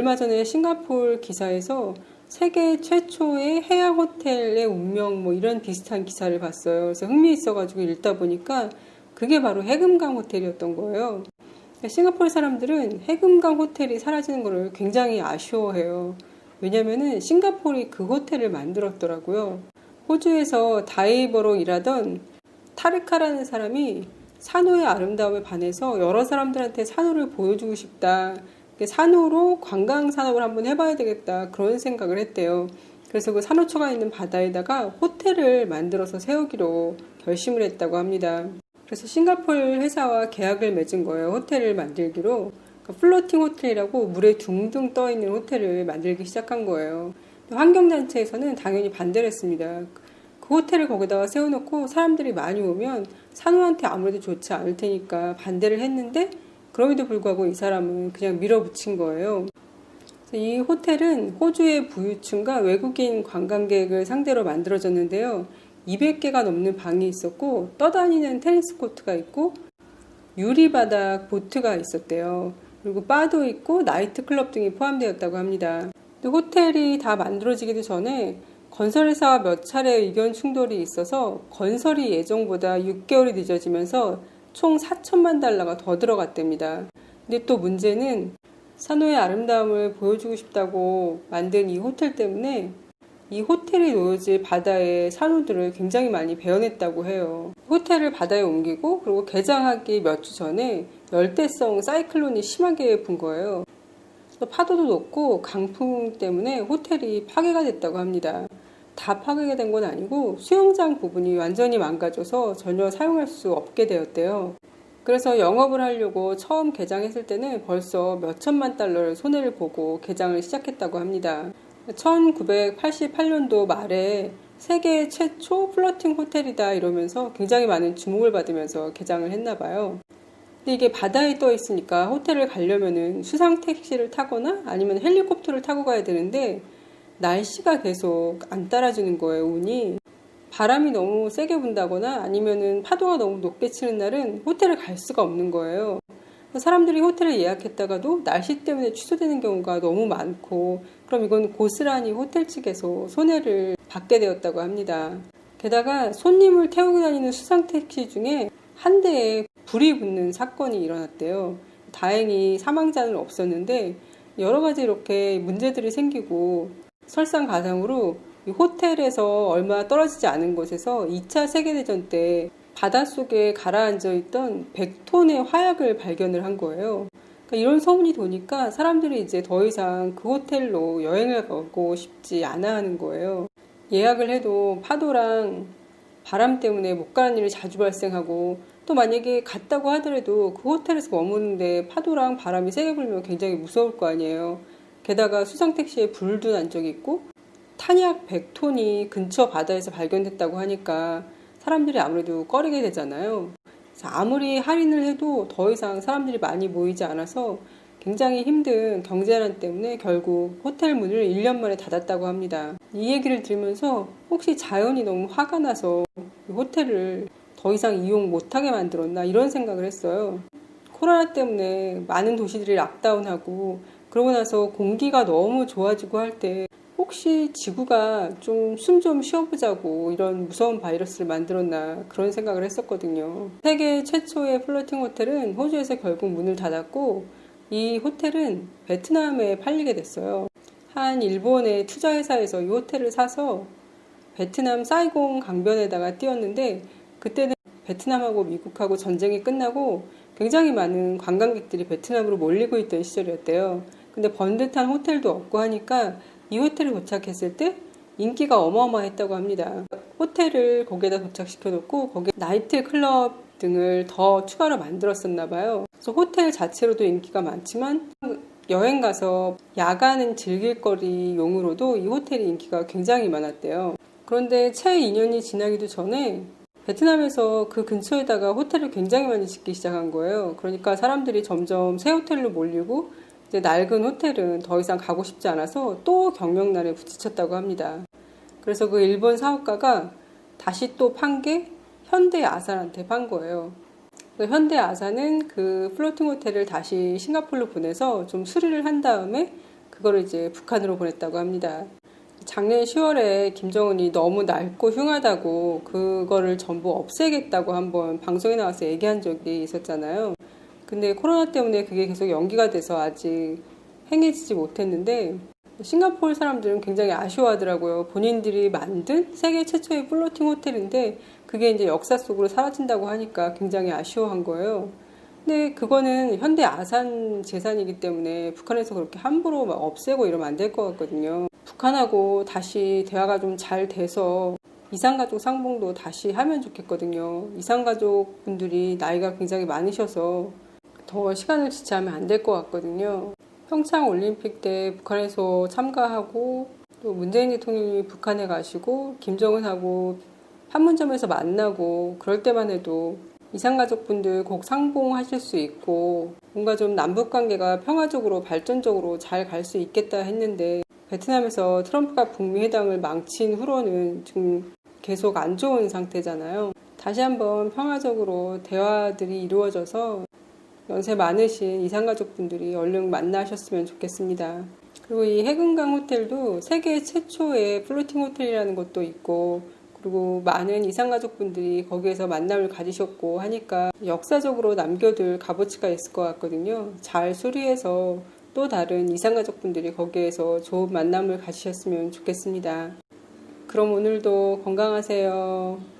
얼마 전에 싱가폴 기사에서 세계 최초의 해양 호텔의 운명 뭐 이런 비슷한 기사를 봤어요. 그래서 흥미있어가지고 읽다 보니까 그게 바로 해금강 호텔이었던 거예요. 싱가포르 사람들은 해금강 호텔이 사라지는 것을 굉장히 아쉬워해요. 왜냐면은 싱가포르이 그 호텔을 만들었더라고요. 호주에서 다이버로 일하던 타르카라는 사람이 산호의 아름다움에 반해서 여러 사람들한테 산호를 보여주고 싶다. 산호로 관광 산업을 한번 해봐야 되겠다. 그런 생각을 했대요. 그래서 그 산호초가 있는 바다에다가 호텔을 만들어서 세우기로 결심을 했다고 합니다. 그래서 싱가폴 회사와 계약을 맺은 거예요. 호텔을 만들기로. 그러니까 플로팅 호텔이라고 물에 둥둥 떠 있는 호텔을 만들기 시작한 거예요. 환경단체에서는 당연히 반대를 했습니다. 그 호텔을 거기다가 세워놓고 사람들이 많이 오면 산호한테 아무래도 좋지 않을 테니까 반대를 했는데 그럼에도 불구하고 이 사람은 그냥 밀어붙인 거예요. 이 호텔은 호주의 부유층과 외국인 관광객을 상대로 만들어졌는데요. 200개가 넘는 방이 있었고 떠다니는 테니스 코트가 있고 유리바닥 보트가 있었대요. 그리고 바도 있고 나이트 클럽 등이 포함되었다고 합니다. 호텔이 다 만들어지기도 전에 건설회사와 몇 차례 의견 충돌이 있어서 건설이 예정보다 6개월이 늦어지면서 총 4천만 달러가 더 들어갔답니다. 근데 또 문제는 산호의 아름다움을 보여주고 싶다고 만든 이 호텔 때문에 이 호텔이 놓여질 바다의 산호들을 굉장히 많이 베어냈다고 해요. 호텔을 바다에 옮기고 그리고 개장하기 몇 주 전에 열대성 사이클론이 심하게 분 거예요. 파도도 높고 강풍 때문에 호텔이 파괴가 됐다고 합니다. 다 파괴가 된 건 아니고 수영장 부분이 완전히 망가져서 전혀 사용할 수 없게 되었대요. 그래서 영업을 하려고 처음 개장했을 때는 벌써 몇 천만 달러를 손해를 보고 개장을 시작했다고 합니다. 1988년도 말에 세계 최초 플러팅 호텔이다 이러면서 굉장히 많은 주목을 받으면서 개장을 했나 봐요. 근데 이게 바다에 떠 있으니까 호텔을 가려면은 수상 택시를 타거나 아니면 헬리콥터를 타고 가야 되는데 날씨가 계속 안 따라주는 거예요, 운이. 바람이 너무 세게 분다거나 아니면은 파도가 너무 높게 치는 날은 호텔을 갈 수가 없는 거예요. 사람들이 호텔을 예약했다가도 날씨 때문에 취소되는 경우가 너무 많고 그럼 이건 고스란히 호텔 측에서 손해를 받게 되었다고 합니다. 게다가 손님을 태우고 다니는 수상 택시 중에 한 대에 불이 붙는 사건이 일어났대요. 다행히 사망자는 없었는데 여러 가지 이렇게 문제들이 생기고 설상가상으로 호텔에서 얼마 떨어지지 않은 곳에서 2차 세계대전 때 바닷속에 가라앉아 있던 100톤의 화약을 발견을 한 거예요. 그러니까 이런 소문이 도니까 사람들이 이제 더 이상 그 호텔로 여행을 가고 싶지 않아 하는 거예요. 예약을 해도 파도랑 바람 때문에 못 가는 일이 자주 발생하고 또 만약에 갔다고 하더라도 그 호텔에서 머무는데 파도랑 바람이 세게 불면 굉장히 무서울 거 아니에요. 게다가 수상택 시에 불도 난 적이 있고 탄약 100톤이 근처 바다에서 발견됐다고 하니까 사람들이 아무래도 꺼리게 되잖아요. 아무리 할인을 해도 더 이상 사람들이 많이 모이지 않아서 굉장히 힘든 경제난 때문에 결국 호텔 문을 1년 만에 닫았다고 합니다. 이 얘기를 들으면서 혹시 자연이 너무 화가 나서 호텔을 더 이상 이용 못하게 만들었나 이런 생각을 했어요. 코로나 때문에 많은 도시들이 락다운하고 그러고 나서 공기가 너무 좋아지고 할 때 혹시 지구가 좀숨좀 쉬어보자고 이런 무서운 바이러스를 만들었나 그런 생각을 했었거든요. 세계 최초의 플로팅 호텔은 호주에서 결국 문을 닫았고 이 호텔은 베트남에 팔리게 됐어요. 한 일본의 투자회사에서 이 호텔을 사서 베트남 사이공 강변에다가 띄웠는데 그때는 베트남하고 미국하고 전쟁이 끝나고 굉장히 많은 관광객들이 베트남으로 몰리고 있던 시절이었대요. 근데 번듯한 호텔도 없고 하니까 이 호텔에 도착했을 때 인기가 어마어마했다고 합니다. 호텔을 거기에다 도착시켜 놓고 거기에 나이트 클럽 등을 더 추가로 만들었었나 봐요. 그래서 호텔 자체로도 인기가 많지만 여행 가서 야간은 즐길 거리 용으로도 이 호텔이 인기가 굉장히 많았대요. 그런데 채 2년이 지나기도 전에 베트남에서 그 근처에다가 호텔을 굉장히 많이 짓기 시작한 거예요. 그러니까 사람들이 점점 새 호텔로 몰리고 이제 낡은 호텔은 더 이상 가고 싶지 않아서 또 경력난에 부딪혔다고 합니다. 그래서 그 일본 사업가가 다시 또 판 게 현대 아산한테 판 거예요. 그 현대 아산은 그 플로팅 호텔을 다시 싱가폴로 보내서 좀 수리를 한 다음에 그 그거를 이제 북한으로 보냈다고 합니다. 작년 10월에 김정은이 너무 낡고 흉하다고 그거를 전부 없애겠다고 한번 방송에 나와서 얘기한 적이 있었잖아요. 근데 코로나 때문에 그게 계속 연기가 돼서 아직 행해지지 못했는데 싱가포르 사람들은 굉장히 아쉬워하더라고요. 본인들이 만든 세계 최초의 플로팅 호텔인데 그게 이제 역사 속으로 사라진다고 하니까 굉장히 아쉬워한 거예요. 근데 그거는 현대 아산 재산이기 때문에 북한에서 그렇게 함부로 막 없애고 이러면 안 될 것 같거든요. 북한하고 다시 대화가 좀 잘 돼서 이산가족 상봉도 다시 하면 좋겠거든요. 이산가족 분들이 나이가 굉장히 많으셔서 더 시간을 지체하면 안 될 것 같거든요. 평창 올림픽 때 북한에서 참가하고 또 문재인 대통령이 북한에 가시고 김정은하고 판문점에서 만나고 그럴 때만 해도 이산가족분들 꼭 상봉하실 수 있고 뭔가 좀 남북 관계가 평화적으로 발전적으로 잘 갈 수 있겠다 했는데 베트남에서 트럼프가 북미 회담을 망친 후로는 지금 계속 안 좋은 상태잖아요. 다시 한번 평화적으로 대화들이 이루어져서 연세 많으신 이산가족분들이 얼른 만나셨으면 좋겠습니다. 그리고 이 해금강 호텔도 세계 최초의 플로팅 호텔이라는 것도 있고 그리고 많은 이산가족분들이 거기에서 만남을 가지셨고 하니까 역사적으로 남겨둘 값어치가 있을 것 같거든요. 잘 수리해서 또 다른 이산가족분들이 거기에서 좋은 만남을 가지셨으면 좋겠습니다. 그럼 오늘도 건강하세요.